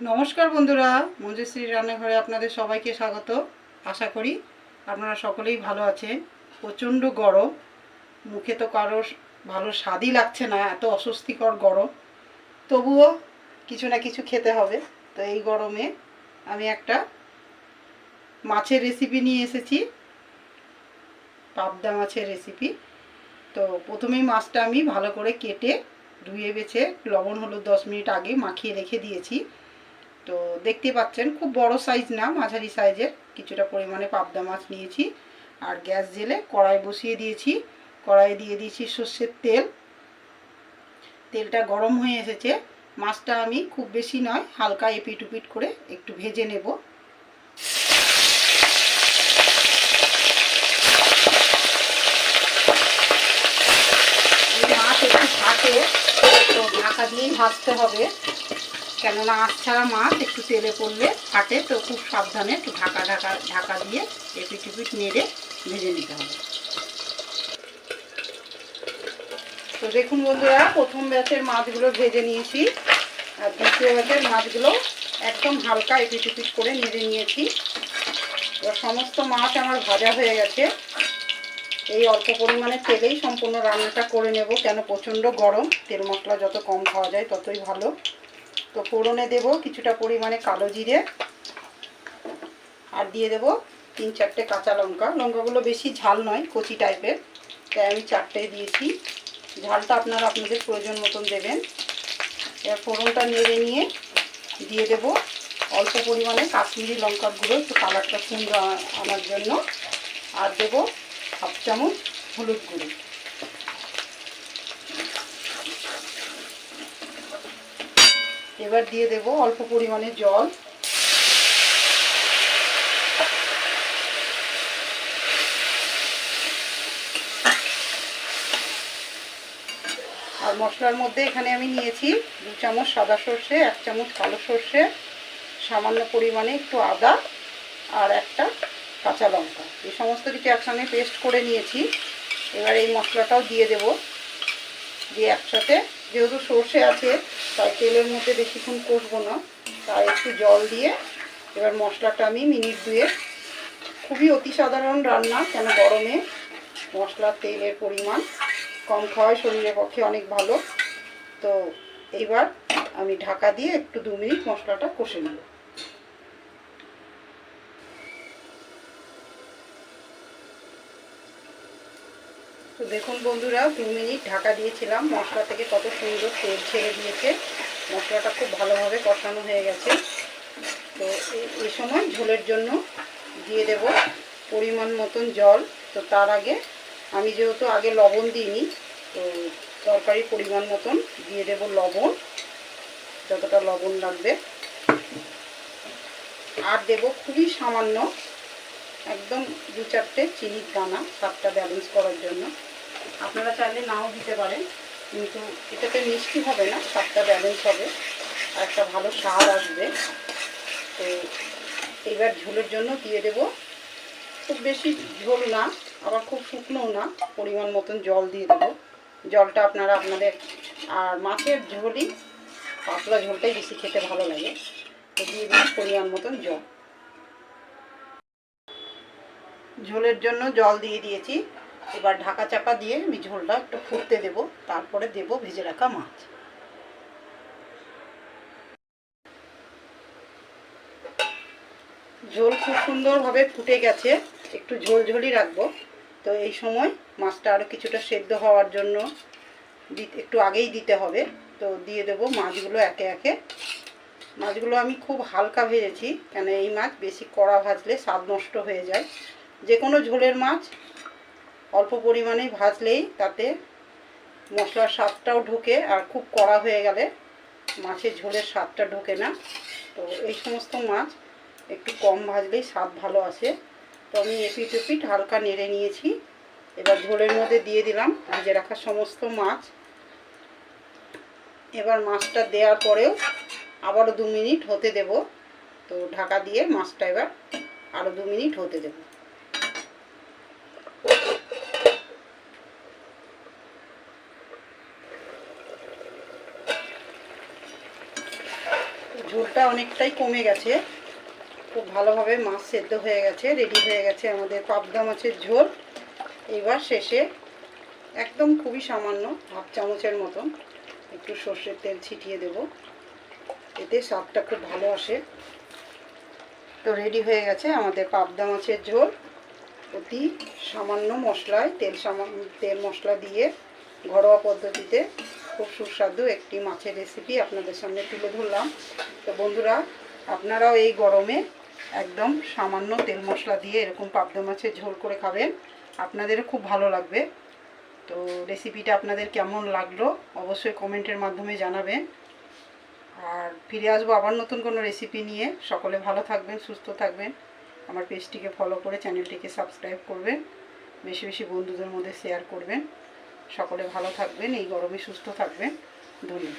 নমস্কার বন্ধুরা, মঞ্জুশ্রী রান্নাঘরে আপনাদের সবাইকে স্বাগত। আশা করি আপনারা সকলেই ভালো আছেন। প্রচণ্ড গরম, মুখে তো কারোর ভালো স্বাদই লাগছে না, এত অস্বস্তিকর গরম। তবুও কিছু না কিছু খেতে হবে। তো এই গরমে আমি একটা মাছের রেসিপি নিয়ে এসেছি। পাবদা মাছের রেসিপি তো প্রথমেই মাছটা আমি ভালো করে কেটে ধুয়ে বেছে লবণ, হলুদ দশ মিনিট আগে মাখিয়ে রেখে দিয়েছি। তো দেখতে পাচ্ছেন, খুব বড় সাইজ না, মাঝারি সাইজের কিছুটা পরিমাণে পাবদা মাছ নিয়েছি। আর গ্যাস জেলে কড়াই বসিয়ে দিয়েছি। কড়াই দিয়ে দিয়েছি সর্ষের তেল। তেলটা গরম হয়ে এসেছে। মাছটা আমি খুব বেশি নয়, হালকা এপিট উপিট করে একটু ভেজে নেব। মাছ একটু ফাটে তো ঢাকা দিয়েই ভাজতে হবে। কেননা আঁচ ছাড়া মাছ একটু তেলে পড়লে ফাটে তো খুব সাবধানে একটু ঢাকা ঢাকা ঢাকা দিয়ে এপিট উপিট নেড়ে ভেজে নিতে হবে। তো দেখুন বন্ধুরা, প্রথম ব্যাচের মাছগুলো ভেজে নিয়েছি আর দ্বিতীয় ব্যাচের মাছগুলো একদম হালকা এপিট উপিট করে নেড়ে নিয়েছি। এবার সমস্ত মাছ আমার ভাজা হয়ে গেছে। এই অল্প পরিমাণে তেলেই সম্পূর্ণ রান্নাটা করে নেব, কেন প্রচণ্ড গরম, তেল মশলা যত কম খাওয়া যায় ততই ভালো। তো ফোড়নে দেব কিছুটা পরিমাণে কালো জিরে। আর দিয়ে দেব তিন চারটে কাঁচা লঙ্কা। লঙ্কাগুলো বেশি ঝাল নয়, কচি টাইপের। তাই আমি চারটে দিয়েছি। ঝালটা আপনারা আপনাদের প্রয়োজন মতন দেবেন। এবার ফোড়নটা নেড়ে নিয়ে দিয়ে দেব অল্প পরিমাণে কাশ্মীরি লঙ্কার গুঁড়ো, একটু কালারটা সুন্দর আনার জন্য। আর দেব হাফ চামচ হলুদ গুঁড়ো। এবার দিয়ে দেব অল্প পরিমাণে জল। আর মশলার মধ্যে এখানে আমি নিয়েছি দু চামচ সাদা সর্ষে, এক চামচ কালো সর্ষে, সামান্য পরিমাণে একটু আদা আর একটা কাঁচা লঙ্কা। এই সমস্ত কিছু একসঙ্গে পেস্ট করে নিয়েছি। এবার এই মশলাটাও দিয়ে দেব। দিয়ে একসাথে। যেহেতু সর্ষে আছে, তাই তেলের মধ্যে বেশিক্ষণ কষবো না। তাই একটু জল দিয়ে এবার মশলাটা আমি মিনিট দুয়ে খুবই অতি সাধারণ রান্না, কেন গরমে মশলার তেলের পরিমাণ কম খাওয়ায় শরীরের পক্ষে অনেক ভালো। তো এইবার আমি ঢাকা দিয়ে একটু দু মিনিট মশলাটা কষে নেব। তো দেখুন বন্ধুরা, দু মিনিট ঢাকা দিয়েছিলাম। মশলা থেকে কত সুন্দর তেল ছেড়ে দিয়েছে। মশলাটা খুব ভালোভাবে কষানো হয়ে গেছে। তো এই সময় ঝোলের জন্য দিয়ে দেব পরিমাণ মতন জল। তো তার আগে আমি যেহেতু আগে লবণ দিইনি, তো তরকারি পরিমাণ মতন দিয়ে দেব লবণ। যতটা লবণ লাগবে। আর দেব খুবই সামান্য একদম দু চারটে চিনির দানা, স্বাদটা ব্যালেন্স করার জন্য। আপনারা চাইলে নাও দিতে পারেন, কিন্তু এটাতে মিষ্টি হবে না, স্বাদটা ব্যালেন্স হবে, আর একটা ভালো স্বাদ আসবে। তো এবার ঝোলের জন্য দিয়ে দেব। খুব বেশি ঝোল না, আবার খুব শুকনোও না, পরিমাণ মতন জল দিয়ে দেবো। জলটা আপনারা আপনাদের, আর মাছের ঝোলই, পাতলা ঝোলটাই বেশি খেতে ভালো লাগে। তো দিয়ে দিন পরিমাণ মতন জল। ঝোলের জন্য জল দিয়ে দিয়েছি। এবার ঢাকা চাপা দিয়ে আমি ঝোলটা একটু ফুটতে দেব, তারপরে দেব ভেজে রাখা মাছ। ঝোল খুব সুন্দরভাবে ফুটে গেছে, একটু ঝোল ঝোলই রাখব। তো এই সময় মাছটা আরও কিছুটা সেদ্ধ হওয়ার জন্য একটু আগেই দিতে হবে। তো দিয়ে দেবো মাছগুলো একে একে। মাছগুলো আমি খুব হালকা ভেজেছি, কেন এই মাছ বেশি কড়া ভাজলে স্বাদ নষ্ট হয়ে যায়। যে কোনো ঝোলের মাছ অল্প পরিমাণে ভাজলেই তাতে মশলার স্বাদটাও ঢোকে আর খুব কড়া হয়ে গেলে মাছের ঝোলের স্বাদটা ঢোকে না। তো এই সমস্ত মাছ একটু কম ভাজলেই স্বাদ ভালো আসে। তো আমি এপিট এপিট হালকা নেড়ে নিয়েছি। এবার ঝোলের মধ্যে দিয়ে দিলাম ভেজে রাখা সমস্ত মাছ। এবার মাছটা দেওয়ার পরেও আবারও দু মিনিট হতে দেব। তো ঢাকা দিয়ে মাছটা এবার আরও দু মিনিট হতে দেব। ঝোলটা অনেকটাই কমে গেছে। খুব ভালোভাবে মাছ সেদ্ধ হয়ে গেছে রেডি হয়ে গেছে আমাদের পাবদা মাছের ঝোল। এবার শেষে একদম খুবই সামান্য হাফ চামচের মতন একটু সর্ষের তেল ছিটিয়ে দেব। এতে স্বাদটা খুব ভালো আসে। তো রেডি হয়ে গেছে আমাদের পাবদা মাছের ঝোল। অতি সামান্য মশলায়, তেল সামান্য তেল মশলা দিয়ে ঘরোয়া পদ্ধতিতে খুব সুস্বাদু একটি মাছের রেসিপি আপনাদের সামনে তুলে ধরলাম। তো বন্ধুরা, আপনারাও এই গরমে একদম সামান্য তেল মশলা দিয়ে এরকম পাবদা মাছের ঝোল করে খাবেন। আপনাদেরও খুব ভালো লাগবে। তো রেসিপিটা আপনাদের কেমন লাগল অবশ্যই কমেন্টের মাধ্যমে জানাবেন। আর ফিরে আসব আবার নতুন কোনো রেসিপি নিয়ে। সকলে ভালো থাকবেন, সুস্থ থাকবেন। আমার পেজটিকে ফলো করে চ্যানেলটিকে সাবস্ক্রাইব করবেন। বেশি বেশি বন্ধুদের মধ্যে শেয়ার করবেন। সকলে ভালো থাকবেন এই গরমে সুস্থ থাকবেন। ধন্যবাদ।